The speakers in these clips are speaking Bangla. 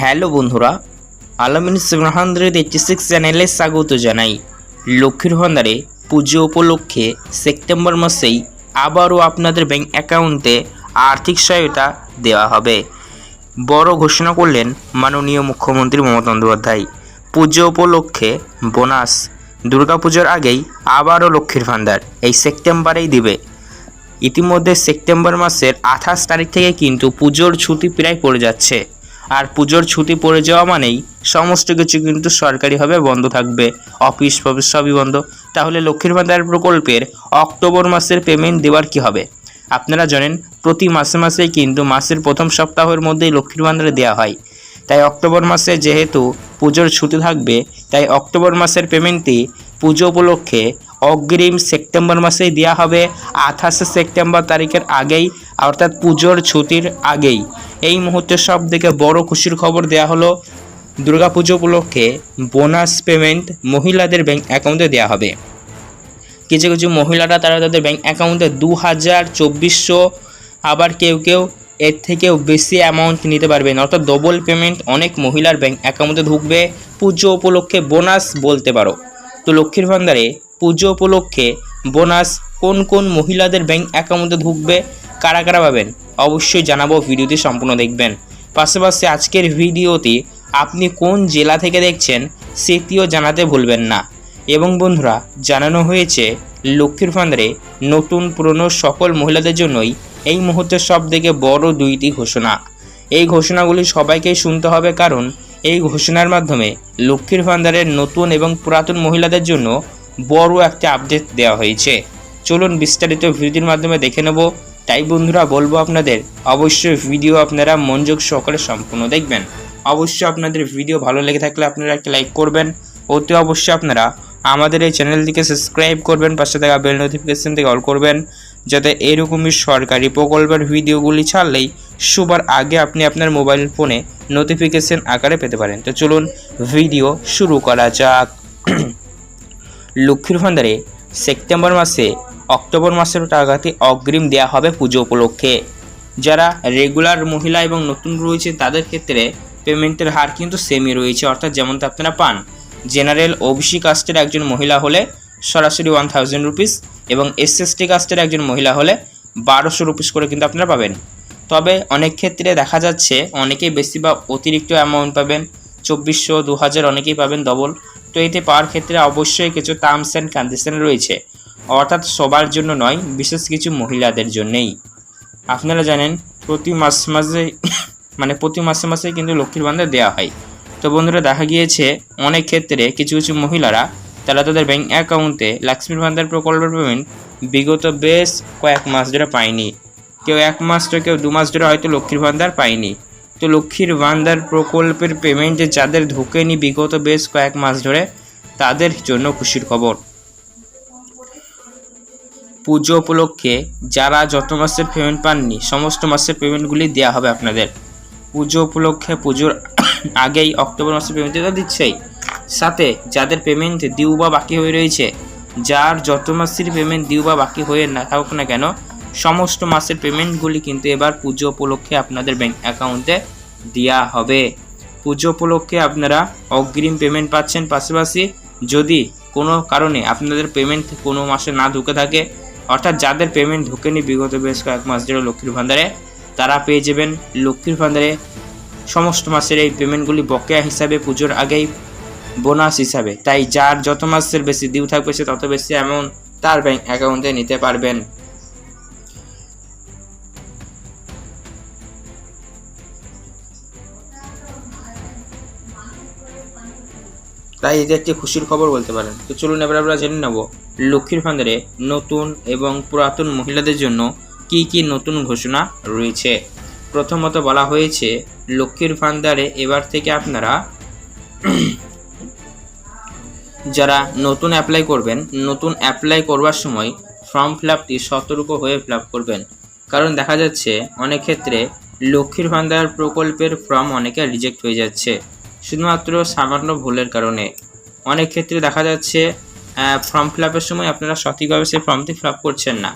হ্যালো বন্ধুরা, আলামিন সেভেন হান্ড্রেড সিক্স চ্যানেলে স্বাগত জানাই। লক্ষ্মীর ভান্ডারে পুজো উপলক্ষে সেপ্টেম্বর মাসেই আবারও আপনাদের ব্যাংক অ্যাকাউন্টে আর্থিক সহায়তা দেওয়া হবে। বড় ঘোষণা করলেন মাননীয় মুখ্যমন্ত্রী মমতা বন্দ্যোপাধ্যায়। পুজো উপলক্ষে বোনাস। দুর্গাপুজোর আগেই আবারও লক্ষ্মীর ভান্ডার এই সেপ্টেম্বরেই দিবে। ইতিমধ্যে সেপ্টেম্বর মাসের আঠাশ তারিখ থেকে কিন্তু পুজোর ছুটি প্রায় পড়ে যাচ্ছে। আর পুজোর ছুটি পড়ে যাওয়া মানেই সমস্ত কিছু কিন্তু সরকারিভাবে বন্ধ থাকবে। অফিস ফফিস সবই বন্ধ। তাহলে লক্ষ্মীর ভান্ডার প্রকল্পের অক্টোবর মাসের পেমেন্ট দেওয়ার কি হবে? আপনারা জানেন, প্রতি মাসে মাসেই কিন্তু মাসের প্রথম সপ্তাহের মধ্যেই লক্ষ্মীর ভান্ডার দেওয়া হয়। তাই অক্টোবর মাসে যেহেতু পুজোর ছুটি থাকবে, তাই অক্টোবর মাসের পেমেন্টটি পুজো উপলক্ষে অগ্রিম সেপ্টেম্বর মাসেই দেওয়া হবে। আঠাশে সেপ্টেম্বর তারিখের আগেই, অর্থাৎ পুজোর ছুটির আগেই। এই মুহূর্তে সব থেকে বড় খুশির খবর দেওয়া হলো দুর্গাপুজো উপলক্ষে বোনাস পেমেন্ট মহিলাদের ব্যাংক অ্যাকাউন্টে দেওয়া হবে। কিছু কিছু মহিলারা তারা তাদের ব্যাংক অ্যাকাউন্টে দু হাজার চব্বিশশো আবার কেউ কেউ এর থেকেও বেশি অ্যামাউন্ট নিতে পারবেন অর্থাৎ ডবল পেমেন্ট অনেক মহিলার ব্যাংক অ্যাকাউন্টে ঢুকবে। পুজো উপলক্ষে বোনাস বলতে পারো। তো লক্ষ্মীর ভান্ডারে পুজো উপলক্ষে বোনাস কোন কোন মহিলাদের ব্যাংক অ্যাকাউন্টে ঢুকবে? কারা কারা পাবেন? অবশ্যই জানাব, ভিডিওটি সম্পূর্ণ দেখবেন। পাশাপাশি আজকের ভিডিওটি আপনি কোন জেলা থেকে দেখছেন সেটিও জানাতে ভুলবেন না। এবং বন্ধুরা, জানানো হয়েছে লক্ষ্মীর ভান্ডারে নতুন পুরনো সকল মহিলাদের জন্যই এই মুহূর্তে সব থেকে বড় দুইটি ঘোষণা। এই ঘোষণাগুলি সবাইকেই শুনতে হবে কারণ এই ঘোষণার মাধ্যমে লক্ষ্মীর ভান্ডারের নতুন এবং পুরাতন মহিলাদের জন্য বড় একটা আপডেট দেওয়া হয়েছে। চলুন বিস্তারিত ভিডিওর মাধ্যমে দেখে নেব। তাই বন্ধুরা বলব আপনাদের, অবশ্যই ভিডিও আপনারা মনোযোগ সহকারে সম্পূর্ণ দেখবেন। অবশ্যই আপনাদের ভিডিও ভালো লেগে থাকলে আপনারা একটা লাইক করবেন। অতি অবশ্যই আপনারা আমাদের এই চ্যানেলটিকে সাবস্ক্রাইব করবেন, পাশে থাকা বেল নোটিফিকেশন থেকে অল করবেন, যাতে এরকমই সরকারি প্রকল্পের ভিডিওগুলি ছাড়লেই সবার আগে আপনি আপনার মোবাইল ফোনে নোটিফিকেশন আকারে পেতে পারেন। তো চলুন ভিডিও শুরু করা যাক। লক্ষ্মীর ভান্ডারে সেপ্টেম্বর মাসে অক্টোবর মাসের টাকাতে অগ্রিম দেওয়া হবে পুজো উপলক্ষে। যারা রেগুলার মহিলা এবং নতুন রয়েছে, তাদের ক্ষেত্রে পেমেন্টের হার কিন্তু সেমই রয়েছে, অর্থাৎ যেমনটা আপনারা পান। জেনারেল ওবিসি কাস্টের একজন মহিলা হলে সরাসরি ওয়ান থাউজেন্ড রুপিস এবং এসএসটি কাস্টের একজন মহিলা হলে বারোশো রুপিস করে কিন্তু আপনারা পাবেন। তবে অনেক ক্ষেত্রে দেখা যাচ্ছে অনেকেই বেশি বা অতিরিক্ত অ্যামাউন্ট পাবেন, চব্বিশশো দু হাজার অনেকেই পাবেন ডবল তো এতে পাওয়ার ক্ষেত্রে অবশ্যই কিছু টার্মস অ্যান্ড কন্ডিশন রয়েছে। অর্থাৎ সবার জন্য নয়, বিশেষ কিছু মহিলাদের জন্যেই। আপনারা জানেন, প্রতি মাস মাসে মানে প্রতি মাসে মাসে কিন্তু লক্ষ্মীর ভান্ডার দেওয়া হয়। তো বন্ধুরা, দেখা গিয়েছে, অনেক ক্ষেত্রে কিছু কিছু মহিলারা, তারা তাদের ব্যাঙ্ক অ্যাকাউন্টে লক্ষ্মীর ভান্ডার প্রকল্পের পেমেন্ট বিগত বেশ কয়েক মাস ধরে পায়নি। কেউ এক মাস তো কেউ দু মাস ধরে হয়তো লক্ষ্মীর ভান্ডার পায়নি। তো লক্ষ্মীর ভান্ডার প্রকল্পের পেমেন্টে যাদের ঢোকেনি বিগত বেশ কয়েক মাস ধরে, তাদের জন্য খুশির খবর। পুজো উপলক্ষে যারা যত মাসের পেমেন্ট পাননি, সমস্ত মাসের পেমেন্টগুলি দেওয়া হবে আপনাদের। পুজো উপলক্ষে পুজোর আগেই অক্টোবর মাসের পেমেন্ট তো দিচ্ছেই, সাথে যাদের পেমেন্ট ডিউ বা বাকি হয়ে রয়েছে, যার যত মাসের পেমেন্ট ডিউ বা বাকি হয়ে না থাকুক না কেন, সমস্ত মাসের পেমেন্টগুলি কিন্তু এবার পুজো উপলক্ষে আপনাদের ব্যাংক অ্যাকাউন্টে দেওয়া হবে। পুজো উপলক্ষে আপনারা অগ্রিম পেমেন্ট পাচ্ছেন পাশাপাশি যদি কোনো কারণে আপনাদের পেমেন্ট কোনো মাসে না ঢুকে থাকে অর্থাৎ যাদের পেমেন্ট ঢোকেনি বিগত বেশ কয়েক মাস ধরে লক্ষ্মীর ভান্ডারে, তারা পেয়ে যাবেন লক্ষ্মীর ভান্ডারে সমস্ত মাসের এই পেমেন্টগুলি বকেয়া হিসাবে পুজোর আগেই বোনাস হিসাবে। তাই যার যত মাসের বেশি ডিউ থাকবে সে তত বেশি অ্যামাউন্ট তার ব্যাঙ্ক অ্যাকাউন্টে নিতে পারবেন। তাই এটা একটি খুশির খবর বলতে পারেন। তো চলুন এবার আমরা জেনে নেব লক্ষ্মীর ভান্ডারে নতুন এবং পুরাতন মহিলাদের জন্য কি কি নতুন ঘোষণা রয়েছে। প্রথমত বলা হয়েছে, লক্ষ্মীর ভান্ডারে এবার থেকে আপনারা যারা নতুন অ্যাপ্লাই করবেন, নতুন অ্যাপ্লাই করবার সময় ফর্ম ফিল আপটি সতর্ক হয়ে ফিল করবেন। কারণ দেখা যাচ্ছে, অনেক ক্ষেত্রে লক্ষ্মীর ভান্ডার প্রকল্পের ফর্ম অনেকে রিজেক্ট হয়ে যাচ্ছে। শুধুমাত্র সামান্য ভুলের কারণে। অনেক ক্ষেত্রে দেখা যাচ্ছে ফর্ম ফিল আপের সময় আপনারা সঠিকভাবে সেই ফর্মটি ফিল আপ করছেন না।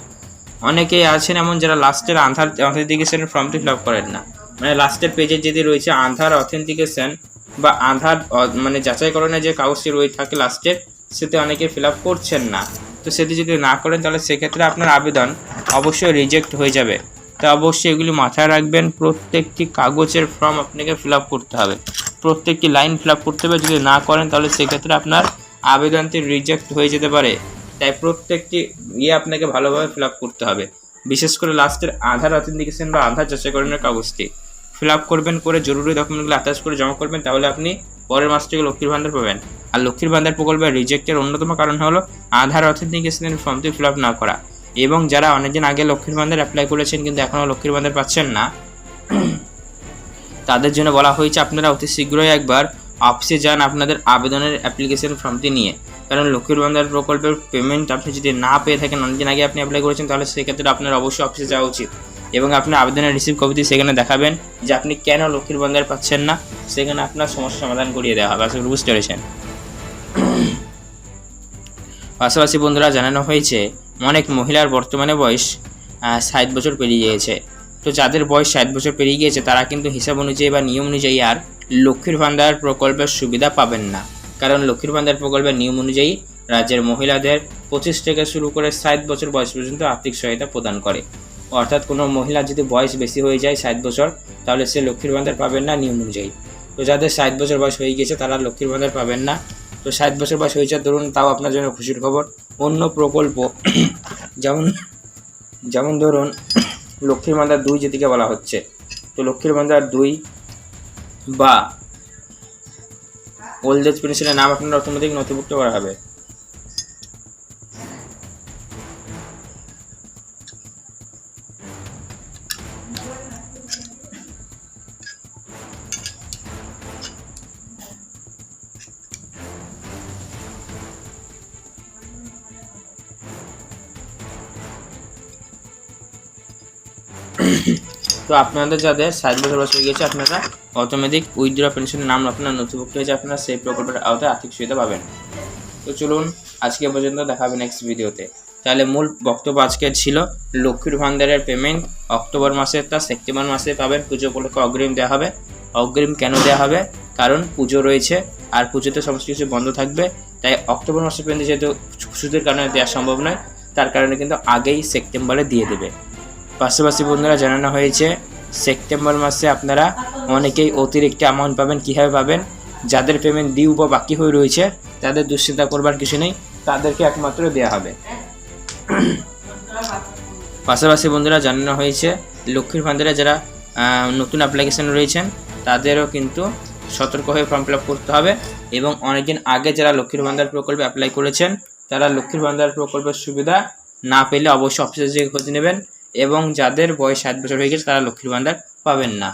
অনেকেই আছেন এমন যারা লাস্টের আধার অথেন্টিকেশনের ফর্মটি ফিল আপ করেন না। মানে লাস্টের পেজে যদি রয়েছে আধার অথেন্টিকেশন বা আধার মানে যাচাইকরণের যে কাগজটি রয়ে থাকে লাস্টের সেতে অনেকে ফিল আপ করছেন না। তো সেটি যদি না করেন, তাহলে সেক্ষেত্রে আপনার আবেদন অবশ্যই রিজেক্ট হয়ে যাবে। তা অবশ্যই এগুলি মাথায় রাখবেন, প্রত্যেকটি কাগজের ফর্ম আপনাকে ফিল আপ করতে হবে। প্রত্যেকটি লাইন ফিল করতে হবে। যদি না করেন, তাহলে সেক্ষেত্রে আপনার আবেদনটি রিজেক্ট হয়ে যেতে পারে। তাই প্রত্যেকটি ইয়ে আপনাকে ভালোভাবে ফিল করতে হবে। বিশেষ করে লাস্টের আধার অথেন্টিকেশন বা আধার যাচাইকরণের কাগজটি ফিল করবেন করে জরুরি ডকুমেন্টগুলো অ্যাটাচ করে জমা করবেন, তাহলে আপনি পরের মাস থেকে লক্ষ্মীর ভান্ডার পাবেন। আর লক্ষ্মীর ভান্ডার প্রকল্পের রিজেক্টের অন্যতম কারণ হলো আধার অথেন্টিকেশনের ফর্মটি ফিল না করা। এবং যারা অনেকদিন আগে লক্ষ্মীর ভান্ডার অ্যাপ্লাই করেছেন, কিন্তু এখনও লক্ষ্মীর ভান্ডার পাচ্ছেন না তাদের জন্য বলা হয়েছে, আপনারা অতি শীঘ্রই একবার অফিসে যান আপনাদের আবেদনের অ্যাপ্লিকেশন ফর্মটি নিয়ে। কারণ লক্ষ্মীর ভান্ডার প্রকল্পের পেমেন্ট আপনি যদি না পেয়ে থাকেন অনেকদিন আগে আপনি অ্যাপ্লাই করেছেন, তাহলে সেক্ষেত্রে আপনার অবশ্যই অফিসে যাওয়া উচিত। এবং আপনার আবেদনের রিসিভ কপিটি সেখানে দেখাবেন যে আপনি কেন লক্ষ্মীর ভান্ডার পাচ্ছেন না, সেখানে আপনার সমস্যার সমাধান করিয়ে দেওয়া হবে। আশা করি বুঝতে পেরেছেন। পাশাপাশি বন্ধুরা, জানানো হয়েছে, অনেক মহিলার বর্তমানে বয়স ষাট বছর পেরিয়ে গিয়েছে। তো যাদের বয়স ষাট বছর পেরিয়ে গিয়েছে, তারা কিন্তু হিসাব অনুযায়ী বা নিয়ম অনুযায়ী আর লক্ষ্মীর ভান্ডার প্রকল্পের সুবিধা পাবেন না। কারণ লক্ষ্মীর ভান্ডার প্রকল্পের নিয়ম অনুযায়ী রাজ্যের মহিলাদের পঁচিশ থেকে শুরু করে ষাট বছর বয়স পর্যন্ত আর্থিক সহায়তা প্রদান করে। অর্থাৎ কোনো মহিলার যদি বয়স বেশি হয়ে যায় ষাট বছর, তাহলে সে লক্ষ্মীর ভান্ডার পাবেন না নিয়ম অনুযায়ী। তো যাদের ষাট বছর বয়স হয়ে গিয়েছে, তারা লক্ষ্মীর ভান্ডার পাবেন না। তো ষাট বছর বয়স হয়েছে, ধরুন তাও আপনার জন্য খুশির খবর। অন্য প্রকল্প, যেমন যেমন ধরুন লক্ষ্মীর ভান্ডার দুই যেদিকে বলা হচ্ছে। তো লক্ষ্মীর ভান্ডার দুই বা ওল্ড এজ পেনশনের নাম আপনার অটোমেটিক নথিভুক্ত করা হবে। তো আপনাদের যাদের ষাট বছর বয়স হয়ে গেছে, আপনারা অটোমেটিক উইথড্র পেনশনের নাম আপনার নথিভুক্ত হয়েছে আপনারা সেই প্রকল্পের আওতায় আর্থিক সুবিধা পাবেন। তো চলুন, আজকে পর্যন্ত দেখাবে নেক্সট ভিডিওতে তাহলে মূল বক্তব্য আজকে ছিল, লক্ষ্মীর ভান্ডারের পেমেন্ট অক্টোবর মাসে তা সেপ্টেম্বর মাসে পাবেন, পুজো উপলক্ষে অগ্রিম দেওয়া হবে। অগ্রিম কেন দেওয়া হবে? কারণ পুজো রয়েছে আর পুজোতে সমস্ত কিছু বন্ধ থাকবে, তাই অক্টোবর মাসে পর্যন্ত যেহেতু সুদের কারণে দেওয়া সম্ভব নয়, তার কারণে কিন্তু আগেই সেপ্টেম্বরে দিয়ে দেবে। পাশাপাশি বন্ধুরা জানানো হয়েছে, সেপ্টেম্বর মাসে আপনারা অনেকেই অতিরিক্ত অ্যামাউন্ট পাবেন, কীভাবে পাবেন, যাদের পেমেন্ট ডিউ বা বাকি হয়ে রয়েছে, তাদের দুশ্চিন্তা করবার কিছু নেই, তাদেরকে একমাত্র দেওয়া হবে। পাশাপাশি বন্ধুরা জানানো হয়েছে, লক্ষ্মীর ভান্ডারে যারা নতুন অ্যাপ্লিকেশন রয়েছেন, তাদেরও কিন্তু সতর্ক হয়ে ফর্ম ফিল করতে হবে এবং অনেকদিন আগে যারা লক্ষ্মীর ভান্ডার প্রকল্পে অ্যাপ্লাই করেছেন, তারা লক্ষ্মীর ভান্ডার প্রকল্পের সুবিধা না পেলে অবশ্যই অফিসে যেয়ে খোঁজ নেবেন। এবং যাদের বয়স ষাট বছর হয়ে গেছে তারা লক্ষ্মীর ভাণ্ডার পাবেন না।